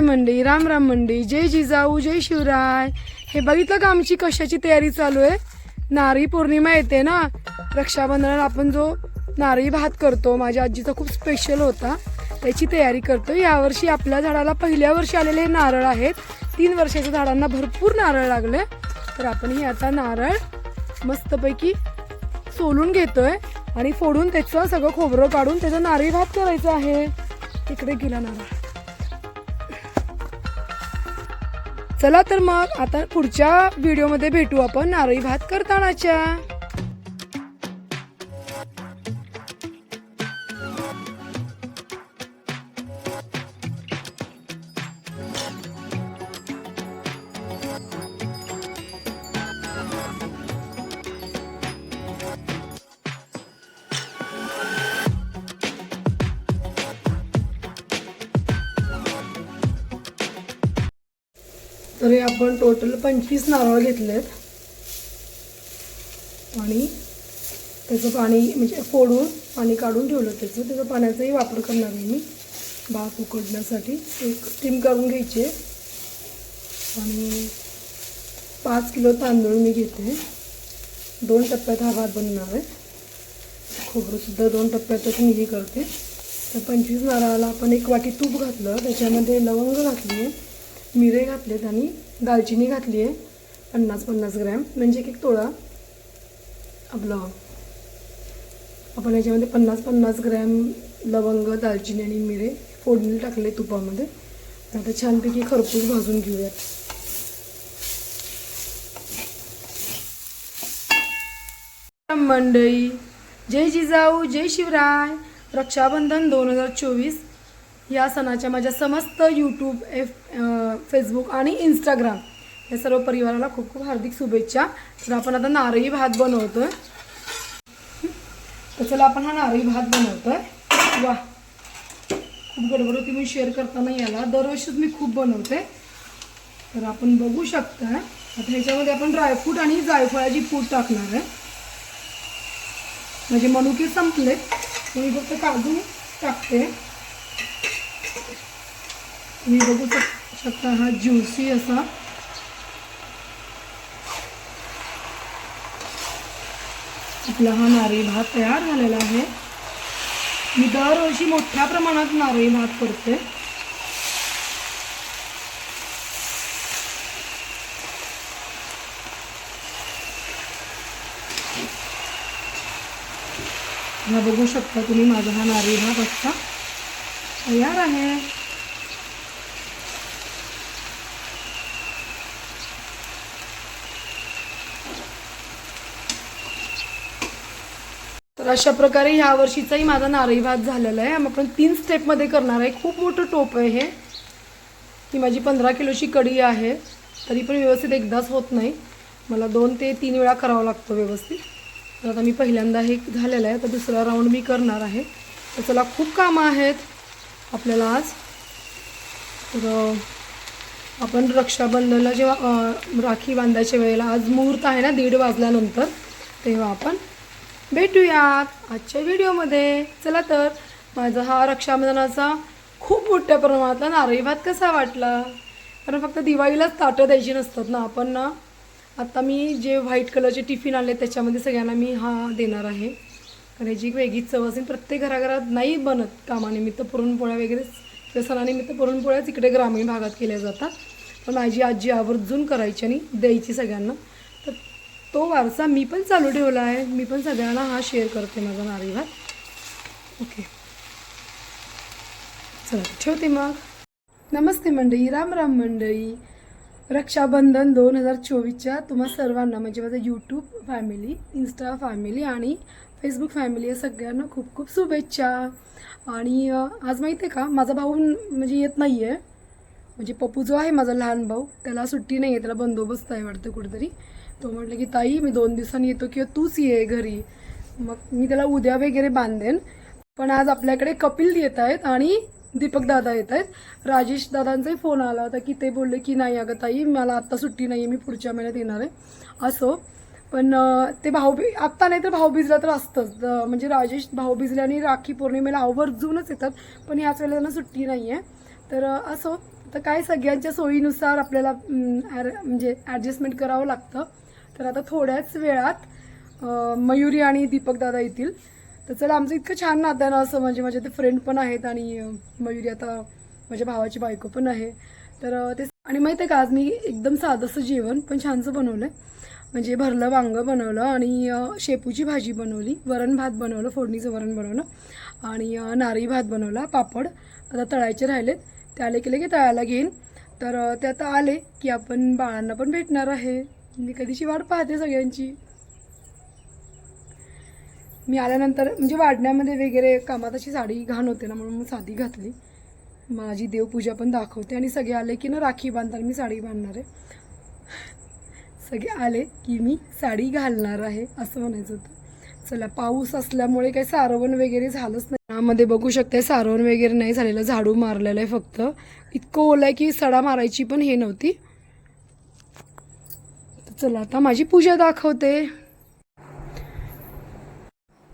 नमस्ते मंडळी राम राम मंडळी जय जिजाऊ जय शिवराय. हे बघितलं का आमची कशाची तयारी चालू आहे? नारळी पौर्णिमा येते ना. रक्षाबंधनाला आपण जो नारळी भात करतो माझ्या आजीचा खूप स्पेशल होता. त्याची तयारी करतो. यावर्षी आपल्या झाडाला पहिल्या वर्षी आलेले नारळ आहेत. तीन वर्षाच्या झाडांना भरपूर नारळ लागले. तर आपण ही आता नारळ मस्तपैकी सोलून घेतोय आणि फोडून त्याचं सगळं खोबरं काढून त्याचा नारळी भात करायचा आहे. इकडे गेला नारळ. चला तर मग आता पुढच्या व्हिडिओमध्ये भेटू आपण नारळी भात करतानाच्या. तरी आपण टोटल पंचवीस नारळ घेतलेत. आणि त्याचं पाणी म्हणजे फोडून पाणी काढून ठेवलं. त्याचं त्याचं पाण्याचाही वापर करणार आहे मी. भात उकडण्यासाठी. एक स्टीम करून घ्यायची. आणि पाच किलो तांदूळ मी घेते. दोन टप्प्यात हा भात बनणार आहे. खोबरंसुद्धा दोन टप्प्यातच मी हे करते. तर पंचवीस नारळाला आपण एक वाटी तूप घातलं. त्याच्यामध्ये लवंग घातली. आहे मिरे घातलेत आणि दालचिनी घातली आहे. पन्नास पन्नास ग्रॅम. म्हणजे एक एक तोळा आपलं आपण याच्यामध्ये पन्नास पन्नास ग्रॅम लवंग दालचिनी आणि मिरे फोडणी टाकले तुपामध्ये. आता छानपैकी खरपूस भाजून घेऊयात. मंडई जय जिजाऊ जय शिवराय. रक्षाबंधन दोन हजार चोवीस. या सणाच्या माझ्या समस्त यूट्यूब एफ फेसबुक आणि इंस्टाग्राम या सर्व परिवाराला खूप खूप हार्दिक शुभेच्छा. तर आपण आता नारळी भात बनवतोय. तर चला आपण हा नारळी भात बनवतोय. वा खूप गडबड होती मी शेअर करताना याला. दरवर्षीच मी खूप बनवते. तर आपण बघू शकता आता ह्याच्यामध्ये आपण ड्रायफ्रूट आणि जायफळाची पूड टाकणार आहे. म्हणजे मनुके संपलेत. मी फक्त काजू टाकते. तुम्ही बघू शक- शकता हा ज्युसी असा. आपला हा नारळी भात तयार झालेला आहे. मी दरवर्षी मोठ्या प्रमाणात नारळी भात करते. हा बघू शकता तुम्ही माझा हा नारळी भात असता तयार आहे. तर अशा प्रकारे ह्या वर्षीचाही माझा नारळी भात झालेला आहे. आपण तीन स्टेपमध्ये करणार आहे. खूप मोठं टोप आहे हे. ही माझी पंधरा किलोची कढी आहे. तरी पण व्यवस्थित एकदाच होत नाही. मला दोन ते तीन वेळा करावं लागतं व्यवस्थित. तर आता मी पहिल्यांदा हे झालेलं आहे. तर दुसरा राऊंड मी करणार आहे. तर चला खूप कामं आहेत आपल्याला आज. तर आपण रक्षाबंधनला जेव्हा राखी बांधायच्या वेळेला आज मुहूर्त आहे ना दीड वाजल्यानंतर तेव्हा आपण भेटूयात आजच्या व्हिडिओमध्ये. चला तर माझा हा रक्षाबंधनाचा खूप मोठ्या प्रमाणातला नारळी भात कसा वाटला? कारण फक्त दिवाळीलाच ताटं द्यायची नसतात ना आपण ना. आता मी जे व्हाईट कलरचे टिफिन आले त्याच्यामध्ये सगळ्यांना मी हा देणार आहे. कारण याची एक वेगळी चव असेल. प्रत्येक घराघरात नाही बनत कामानिमित्त पुरणपोळ्या वगैरे. किंवा सणानिमित्त पुरणपोळ्याच इकडे ग्रामीण भागात केल्या जातात. पण माझी आजी आवर्जून करायची आणि द्यायची सगळ्यांना. तो वारसा मी पण चालू ठेवला आहे. मी पण सगळ्यांना हा शेअर करते माझा नारळी भात ओके चला ठेवते मग. नमस्ते मंडळी राम राम मंडळी. रक्षाबंधन दोन हजार चोवीसच्या तुम्हा सर्वांना म्हणजे माझं यूट्यूब फॅमिली इन्स्टा फॅमिली आणि फेसबुक फॅमिली या सगळ्यांना खूप खूप शुभेच्छा. आणि आज माहिती आहे का माझा भाऊ म्हणजे येत नाही आहे म्हणजे पप्पू जो आहे माझा लहान भाऊ त्याला सुट्टी नाही आहे त्याला बंदोबस्त आहे वाटतं कुठेतरी. तो म्हटलं की ताई मी दोन दिवसांनी येतो किंवा तूच ये घरी. मग मी त्याला उद्या वगैरे बांधेन. पण आज आपल्याकडे कपिल येत आहेत आणि दीपक दादा येत आहेत. राजेश दादांचाही फोन आला होता की ते बोलले की नाही अगं ताई मला आत्ता सुट्टी नाही आहे मी पुढच्या महिन्यात येणार आहे. असो. पण ते भाऊबी आत्ता नाही तर भाऊबीजला तर असतंच. म्हणजे राजेश भाऊबीजला आणि राखी पौर्णिमेला आवर्जूनच येतात. पण ह्याच वेळेला त्यांना सुट्टी नाही आहे तर असो. तर काय सगळ्यांच्या सोयीनुसार आपल्याला ॲर- म्हणजे ॲडजस्टमेंट करावं लागतं. तर आता थोड्याच वेळात मयुरी आणि दीपक दादा येतील. तर चला आमचं इतकं छान नातं आहे ना असं म्हणजे माझे ते फ्रेंड पण आहेत आणि मयुरी आता माझ्या भावाची बायको पण आहे. तर ते आणि माहिती आहे का आज मी एकदम साधंसं जेवण पण छानसं बनवलं आहे म्हणजे भरलं वांगं बनवलं आणि शेपूची भाजी बनवली वरण भात बनवलं फोडणीचं वरण बनवलं आणि नारळी भात बनवला पापड. आता तळायचे राहिलेत ते आले केले की तळायला घेईन. तर ते आता आले की आपण बाळांना पण भेटणार आहे. मी कधीची वाट पाहते सगळ्यांची. मी आल्यानंतर म्हणजे वाढण्यामध्ये वगैरे कामात अशी साडी घाण होते ना म्हणून मी साधी घातली. माझी देवपूजा पण दाखवते आणि सगळे आले की ना राखी बांधताना मी साडी बांधणार आहे. सगळे आले की मी साडी घालणार आहे असं म्हणायचं होतं. चला पाऊस असल्यामुळे काही सारवण वगैरे झालंच नाही. यामध्ये बघू शकते सारवण वगैरे नाही झालेलं झाडू मारलेलं आहे फक्त. इतकं ओलं आहे की सडा मारायची पण हे नव्हती. चला आता माझी पूजा दाखवते.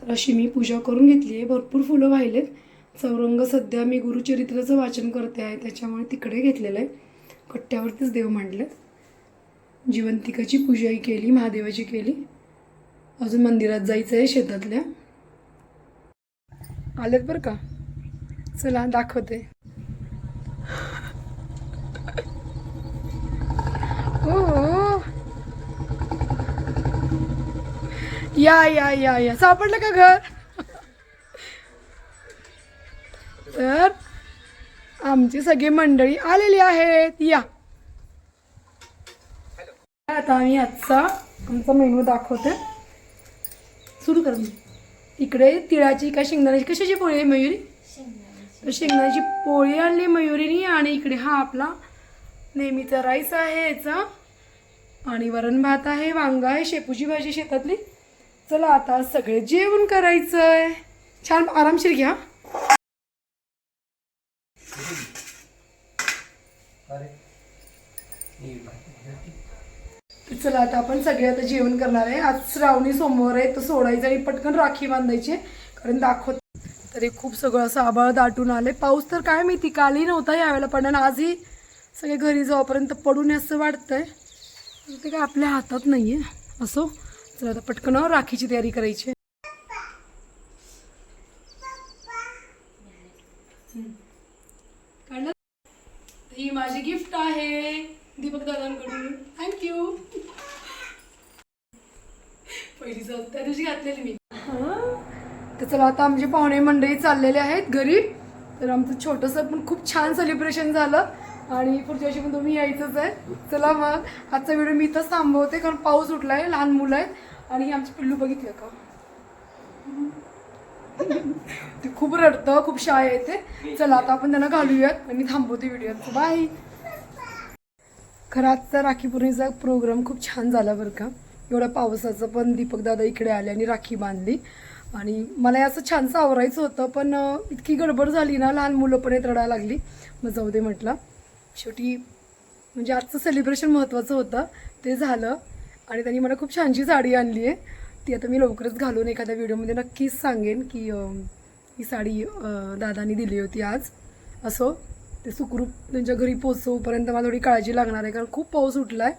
तर अशी मी पूजा करून घेतली आहे. भरपूर फुलं वाहिलेत. चौरंग सध्या मी गुरुचरित्राचं वाचन करते आहे. त्याच्यामुळे तिकडे घेतलेलं आहे. कट्ट्यावरतीच देव मांडलेत. जिवंतिकाची पूजाही केली महादेवाची केली. अजून मंदिरात जायचं आहे शेतातल्या. आलेत बरं का? चला दाखवते. या या या या. सापडलं का घर? तर आमची सगळी मंडळी आलेली आहेत. या. आता आम्ही आजचा आमचा मेनू दाखवते. सुरू कर इकडे तिळाची काय शेंगदाण्याची कशाची पोळी आहे मयुरी? तर शेंगदाण्याची पोळी आणली मयुरीनी आणि इकडे हा आपला नेहमीचा राईस आहे याचा. आणि वरण भात आहे वांगा आहे शेपूची भाजी शेतातली. चला आता सगळे जेवण करायचंय. छान आरामशीर घ्या. चला आता आपण सगळे आता जेवण करणार आहे. आज श्रावणी सोमवार आहे तर सोडायचं आणि पटकन राखी बांधायची कारण दाखवत तरी खूप सगळं असं आबाळ दाटून आले पाऊस तर काय माहिती कालही नव्हता यावेळेला पण आजही सगळे घरी जाऊपर्यंत पडून असं वाटतंय. ते काय आपल्या हातात नाहीये असो. तर आता पटकन राखीची तयारी करायची. काढलं? ही माझी गिफ्ट आहे दीपक दादांकडून. थँक्यू पहिली जाऊ त्या दिवशी घातलेली मी. तर चला आता आमचे पाहुणे मंडळी चाललेले आहेत घरी. तर आमचं छोटंसं पण खूप छान सेलिब्रेशन झालं. आणि पुढच्या वर्षी पण तुम्ही यायचंच आहे. चला मग आजचा व्हिडिओ मी इथंच थांबवते कारण पाऊस उठलाय लहान मुलं आहेत. आणि ही आमची पिल्लू बघितलं का ते खूप रडतं खूप शाय येते. चला आता आपण त्यांना घालूयात आणि थांबवते व्हिडिओ बाय खरं आजचा राखी पौर्णिमेचा प्रोग्राम खूप छान झाला बरं का. एवढ्या पावसाचं पण दीपक दादा इकडे आले आणि राखी बांधली. आणि मला हे असं छानसं आवरायचं होतं पण इतकी गडबड झाली ना लहान मुलं पण येत रडायला लागली. मग जाऊ दे म्हटलं. शेवटी म्हणजे आजचं सेलिब्रेशन महत्त्वाचं होतं. ते झालं. आणि त्यांनी मला खूप छानशी साडी आणली आहे. ती आता मी लवकरच घालून एखाद्या व्हिडिओमध्ये नक्कीच सांगेन की ही साडी दादानी दिली होती आज. असो. ते सुखरूप त्यांच्या घरी पोचवपर्यंत मला थोडी काळजी लागणार आहे कारण खूप पाऊस उठला आहे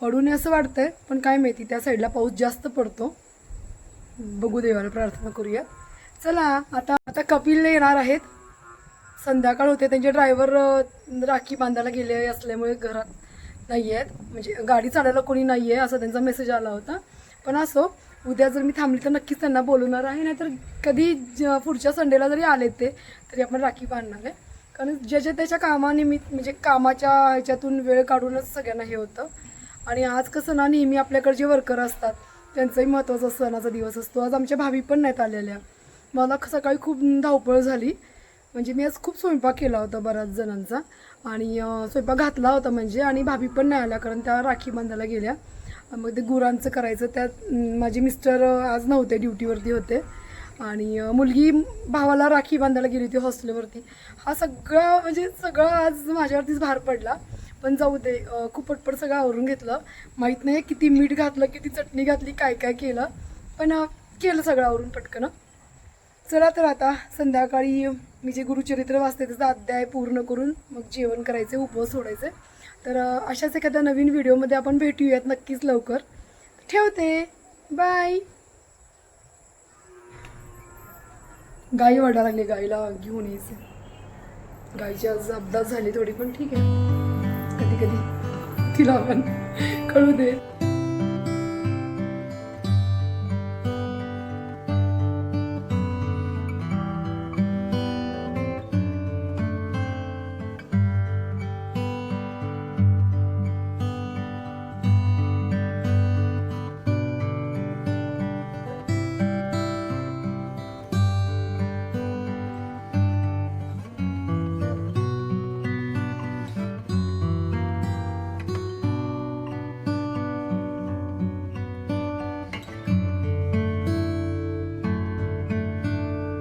पडू नये असं वाटतंय पण काय माहिती त्या साईडला पाऊस जास्त पडतो. बघू देवाला प्रार्थना करूया चला आता आता कपिल येणार आहेत. संध्याकाळ होते त्यांचे ड्रायव्हर राखी बांधायला गेले असल्यामुळे घरात नाही आहेत म्हणजे गाडी चालायला कोणी नाही आहे असा त्यांचा मेसेज आला होता. पण असो उद्या जर मी थांबली तर नक्कीच त्यांना बोलवणार आहे नाहीतर कधी ज- पुढच्या संडेला जरी आले ते तरी आपण राखी बांधणार आहे. कारण ज्याच्या त्याच्या कामानिमित्त म्हणजे कामाच्या ह्याच्यातून वेळ काढूनच सगळ्यांना हे होतं. आणि आज कसं ना नेहमी आपल्याकडे जे वर्कर असतात त्यांचाही महत्त्वाचा सणाचा दिवस असतो. आज आमच्या भावी पण नाहीत आलेल्या. मला सकाळी खूप धावपळ झाली. म्हणजे मी आज खूप स्वयंपाक केला होता बऱ्याच जणांचा. आणि स्वयंपाक घातला होता म्हणजे आणि भाभी पण नाही आल्या कारण त्या राखी बांधायला गेल्या. मग ते गुरांचं करायचं त्यात माझे मिस्टर आज नव्हते ड्युटीवरती होते. आणि मुलगी भावाला राखी बांधायला गेली होती हॉस्टेलवरती. हा सगळा म्हणजे सगळा आज माझ्यावरतीच भार पडला. पण जाऊ दे खूप पटपट सगळं आवरून घेतलं. माहीत नाही किती मीठ घातलं किती चटणी घातली काय काय केलं. पण केलं सगळं आवरून पटकन. चला तर आता संध्याकाळी मी जे गुरुचरित्र वाचते त्याचा अध्याय पूर्ण करून मग जेवण करायचे उपवास सोडायचे. तर अशाच एखाद्या नवीन व्हिडिओमध्ये आपण भेटूयात नक्कीच लवकर. ठेवते. बाय गाई वाढायला लागली गाईला घेऊन यायचं. गाईची आज अपघात झाली थोडी पण ठीक आहे. कधी कधी. तिला पण कळू दे.